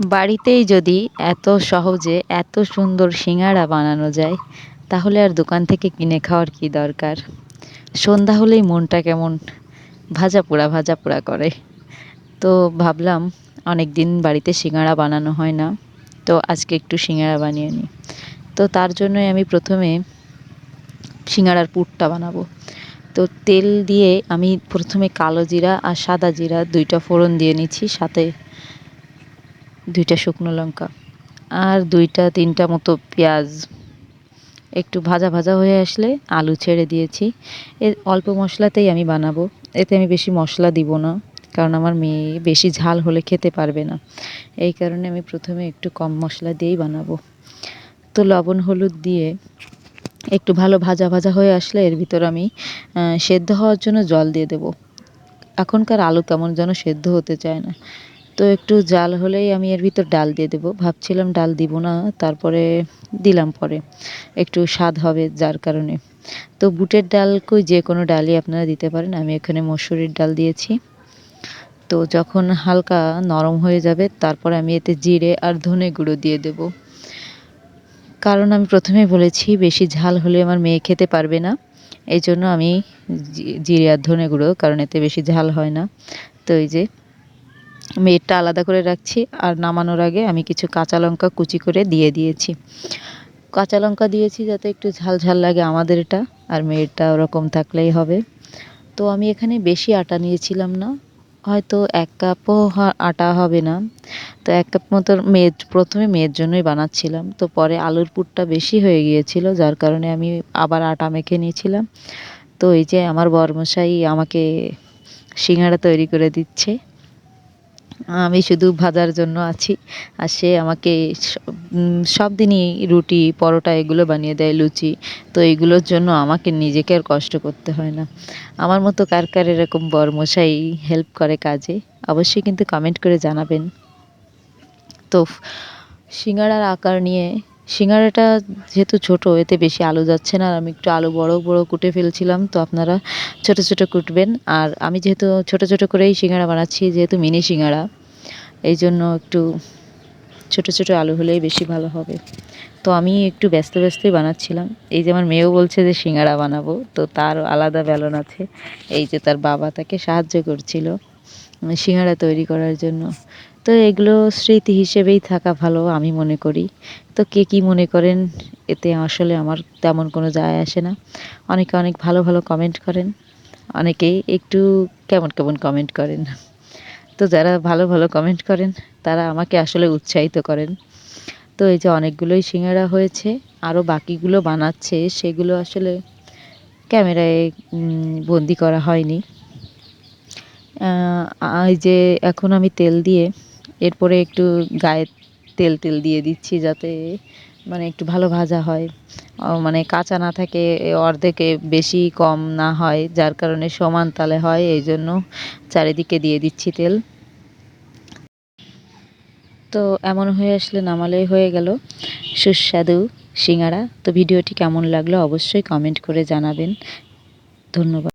বাড়িতেই যদি এত সহজে এত সুন্দর সিঙাড়া বানানো যায়, তাহলে আর দোকান থেকে কিনে খাওয়ার কি দরকার? সন্ধ্যা হলেই মনটা কেমন ভাজা পোড়া ভাজা পোড়া করে। তো ভাবলাম অনেক দিন বাড়িতে সিঙাড়া বানানো হয় না, তো আজকে একটু সিঙাড়া বানিয়ে নিই। তো তার জন্যই আমি প্রথমে সিঙাড়ার পুরটা বানাবো। তো তেল দিয়ে আমি প্রথমে কালো জিরা আর সাদা জিরা দুইটা ফোড়ন দিয়ে নিচ্ছি, সাথে দুইটা শুকনো লঙ্কা আর দুইটা তিনটা মতো পেঁয়াজ। একটু ভাজা ভাজা হয়ে আসলে আলু ছেড়ে দিয়েছি। এ অল্প মশলাতেই আমি বানাবো। এতে আমি বেশি মশলা দিব না, কারণ আমার মেয়ে বেশি ঝাল হলে খেতে পারবে না। এই কারণে আমি প্রথমে একটু কম মশলা দিয়েই বানাবো। তো লবণ, হলুদ দিয়ে একটু ভালো ভাজা ভাজা হয়ে আসলে এর ভিতর আমি সেদ্ধ হওয়ার জন্য জল দিয়ে দেব। এখনকার আলু কেমন যেন সেদ্ধ হতে চায় না। তো একটু জাল হলেই আমি এর ভিতর ডাল দিয়ে দেবো। ভাবছিলাম ডাল দিব না, তারপরে দিলাম পরে। একটু স্বাদ হবে যার কারণে। তো বুটের ডাল কই যে কোনো ডালই আপনারা দিতে পারেন। আমি এখানে মসুরির ডাল দিয়েছি। তো যখন হালকা নরম হয়ে যাবে, তারপরে আমি এতে জিরে আর ধনে গুঁড়ো দিয়ে দেব। কারণ আমি প্রথমেই বলেছি, বেশি ঝাল হলে আমার মেয়ে খেতে পারবে না। এই জন্য আমি জিরে আর ধনে গুঁড়ো, কারণ এতে বেশি ঝাল হয় না। তো এই যে মেয়েরটা আলাদা করে রাখছি আর নামানোর আগে আমি কিছু কাঁচা লঙ্কা কুচি করে দিয়ে দিয়েছি। কাঁচা লঙ্কা দিয়েছি যাতে একটু ঝাল ঝাল লাগে আমাদের এটা আর মেয়েরটা ওরকম থাকলেই হবে। তো আমি এখানে বেশি আটা নিয়েছিলাম না, হয়তো এক কাপও আটা হবে না। তো এক কাপ মতো মেয়ের, প্রথমে মেয়ের জন্যই বানাচ্ছিলাম। তো পরে আলুর পুরটা বেশি হয়ে গিয়েছিল, যার কারণে আমি আবার আটা মেখে নিয়েছিলাম। তো এই যে আমার বরমশাই আমাকে সিঙ্গাড়া তৈরি করে দিচ্ছে। আমি শুধু ভাজার জন্য আছি। আর সে আমাকে সব দিনই রুটি, পরোটা এগুলো বানিয়ে দেয়, লুচি। তো এগুলোর জন্য আমাকে নিজেকে আর কষ্ট করতে হয় না। আমার মতো কার কার এরকম বরমশাই হেল্প করে কাজে, অবশ্যই কিন্তু কমেন্ট করে জানাবেন। তো সিঙ্গাড়ার আকার নিয়ে সিঙ্গাড়াটা যেহেতু ছোট, এতে বেশি আলু যাচ্ছে না। আর আমি একটু আলু বড় বড় কুটে ফেলছিলাম, তো আপনারা ছোট ছোট কুটবেন। আর আমি যেহেতু ছোট ছোট করেই সিঙ্গাড়া বানাচ্ছি, যেহেতু মিনি সিঙ্গাড়া এই জন্য একটু ছোট ছোট আলু হলেই বেশি ভালো হবে। তো আমি একটু ব্যস্ত ব্যস্তই বানাচ্ছিলাম। এই যে আমার মেয়েও বলছে যে সিঙ্গাড়া বানাবো, তো তার আলাদা বেলন আছে। এই যে তার বাবা তাকে সাহায্য করছিল সিঙ্গাড়া তৈরি করার জন্য। তো এগুলো স্মৃতি হিসেবেই থাকা ভালো আমি মনে করি। তো কে কী মনে করেন, এতে আসলে আমার তেমন কোনো যায় আসে না। অনেকে অনেক ভালো ভালো কমেন্ট করেন, অনেকেই একটু কেমন কেমন কমেন্ট করেন। তো যারা ভালো ভালো কমেন্ট করেন, তারা আমাকে আসলে উৎসাহিত করেন। তো এই যে অনেকগুলোই সিঙ্গারা হয়েছে আরও বাকিগুলো বানাচ্ছে, সেগুলো আসলে ক্যামেরায় বন্দি করা হয়নি। এই যে এখন আমি তেল দিয়ে, এরপরে একটু গায়ে তেল তেল দিয়ে দিচ্ছি যাতে মানে একটু ভালো ভাজা হয়। মানে কাঁচা না থাকে অর্ধেকে বেশি কম না হয়, যার কারণে সমান তালে হয়, এই জন্য চারিদিকে দিয়ে দিচ্ছি তেল। তো এমন হয়ে আসলে নামালেই হয়ে গেল। সুস্বাদু সিঙ্গারা। তো ভিডিওটি কেমন লাগল অবশ্যই কমেন্ট করে জানাবেন। ধন্যবাদ।